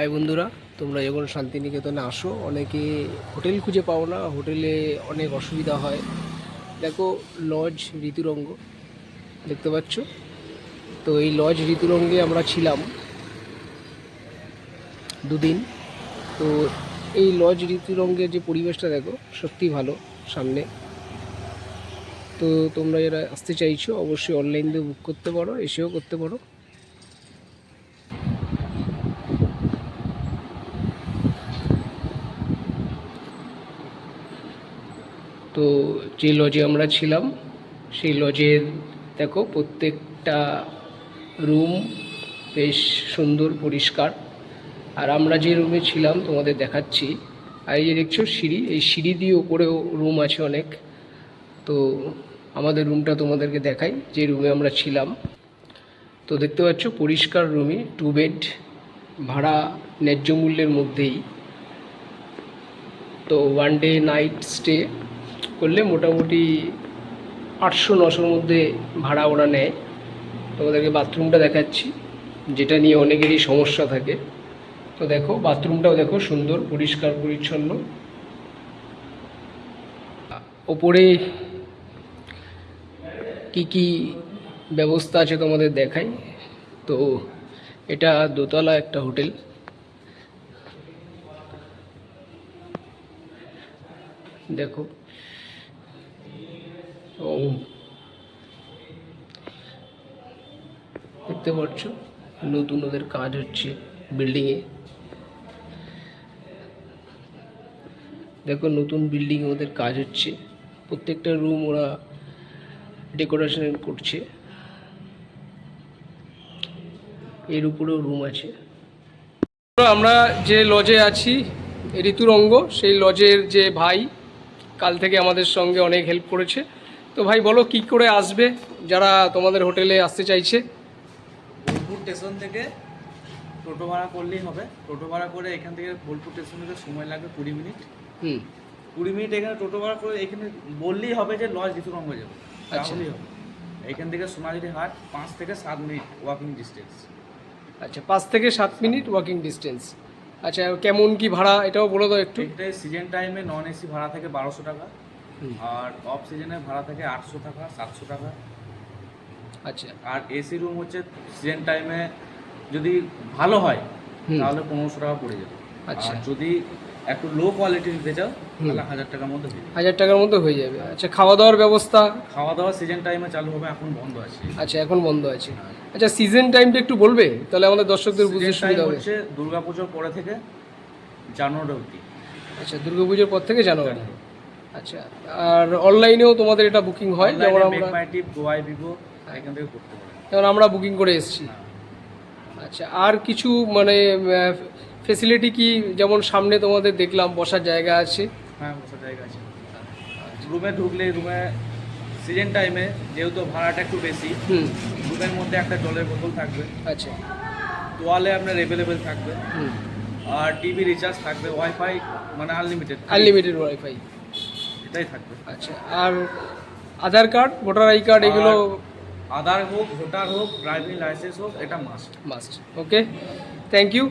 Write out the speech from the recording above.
High বন্ধুরা, তোমরা যখন শান্তিনিকেতনে আসো, অনেকে হোটেল খুঁজে পাও না, হোটেলে অনেক অসুবিধা হয়। দেখো লজ ঋতুরঙ্গ, দেখতে পাচ্ছ? তো এই লজ ঋতুরঙ্গে আমরা ছিলাম দুদিন। তো এই লজ ঋতুরঙ্গের যে পরিবেশটা দেখো, সত্যি ভালো সামনে। তো তোমরা যারা আসতে চাইছো, অবশ্যই অনলাইন দিয়ে বুক করতে পারো, এসেও করতে পারো। তো যে লজে আমরা ছিলাম, সেই লজের দেখো প্রত্যেকটা রুম বেশ সুন্দর, পরিষ্কার। আর আমরা যে রুমে ছিলাম, তোমাদের দেখাচ্ছি। আর এই যে দেখছ সিঁড়ি, এই সিঁড়ি দিয়ে ওপরেও রুম আছে অনেক। তো আমাদের রুমটা তোমাদেরকে দেখাই, যে রুমে আমরা ছিলাম। তো দেখতে পাচ্ছ পরিষ্কার রুমই টু বেড ভাড়া ন্যায্য মূল্যের মধ্যেই। তো ওয়ান ডে নাইট স্টে করলে মোটামুটি আটশো, নশোর মধ্যে ভাড়া ওরা নেয়। তোমাদেরকে বাথরুমটা দেখাচ্ছি, যেটা নিয়ে অনেকেরই সমস্যা থাকে। তো দেখো, বাথরুমটাও দেখো সুন্দর, পরিষ্কার, পরিচ্ছন্ন। ওপরে কি কি ব্যবস্থা আছে তোমাদের দেখাই। তো এটা দোতলা একটা হোটেল। দেখো দেখতে পাচ্ছ? নতুন ওদের কাজ হচ্ছে বিল্ডিংয়ে দেখো, নতুন বিল্ডিংয়ে ওদের কাজ হচ্ছে। প্রত্যেকটা রুম ওরা ডেকোরেশন করছে। এর উপরেও রুম আছে। আমরা যে লজে আছি, ঋতুরঙ্গ, সেই লজের যে ভাই, কাল থেকে আমাদের সঙ্গে অনেক হেল্প করেছে। তো ভাই বলো কি করে আসবে যারা তোমাদের হোটেলে আসতে চাইছে? বোলপুর স্টেশন থেকে টোটো ভাড়া করলেই হবে। টোটো ভাড়া করে এখান থেকে বোলপুর স্টেশন থেকে সময় লাগবে কুড়ি মিনিট। হুম। কুড়ি মিনিট এখানে টোটো ভাড়া করে এখানে বললেই হবে যে লজ ঋতুরঙ্গ যাবে। আচ্ছা। তাহলেই হবে। এখান থেকে সোনাঝুরি হাট পাঁচ থেকে সাত মিনিট ওয়াকিং ডিস্টেন্স আচ্ছা পাঁচ থেকে সাত মিনিট ওয়াকিং ডিস্টেন্স আচ্ছা কেমন কি ভাড়া এটাও বলে দাও একটু। এটাই সিজন টাইমে নন এসি ভাড়া থাকে বারোশো টাকা। আর অফ সিজনে ভাড়া থাকে আটশো টাকা সাতশো টাকা। আচ্ছা। আর এসি রুম হচ্ছে সিজন টাইমে যদি ভালো হয়। তাহলে পনেরোশো টাকা পড়ে যাবে। আচ্ছা। যদি একটু লো কোয়ালিটি নিতে চাও। তাহলে হাজার টাকার মধ্যে হাজার টাকার মধ্যে হয়ে যাবে। আচ্ছা খাওয়া দাওয়ার ব্যবস্থা? খাওয়া দাওয়া সিজন টাইমে চালু হবে এখন বন্ধ আছে। আচ্ছা এখন বন্ধ আছে। আচ্ছা সিজন টাইমটা একটু বলবে? তাহলে আমাদের দর্শকদের বুঝতে সুবিধা হবে। হচ্ছে দুর্গাপুজোর পরে থেকে জানুয়ারি অবধি। আচ্ছা দুর্গাপুজোর পর থেকে জানুয়ারি। আচ্ছা আর অনলাইনেও তোমাদের এটা বুকিং হয়? যেমন আমরা গোয়াই ভিভো এখান থেকে করতে পারে। যেমন আমরা বুকিং করে এসেছি। আচ্ছা আর কিছু মানে ফেসিলিটি কি যেমন সামনে তোমাদের দেখলাম বসার জায়গা আছে? হ্যাঁ বসার জায়গা আছে। রুমে ঢুকলে রুমে সিজন টাইমে যেহেতু ভাড়াটা একটু বেশি রুমের মধ্যে একটা জলের বোতল থাকবে। আচ্ছা। তোয়ালে আপনার অ্যাভেলেবেল থাকবে। হুম। আর টিভি রিচার্জ থাকবে ওয়াইফাই মানে আনলিমিটেড আনলিমিটেড ওয়াইফাই এটাই থাকবে। আচ্ছা আর Aadhaar card voter I card এগুলো? আধার হোক ভোটার হোক ড্রাইভিং লাইসেন্স হোক এটা must must okay thank you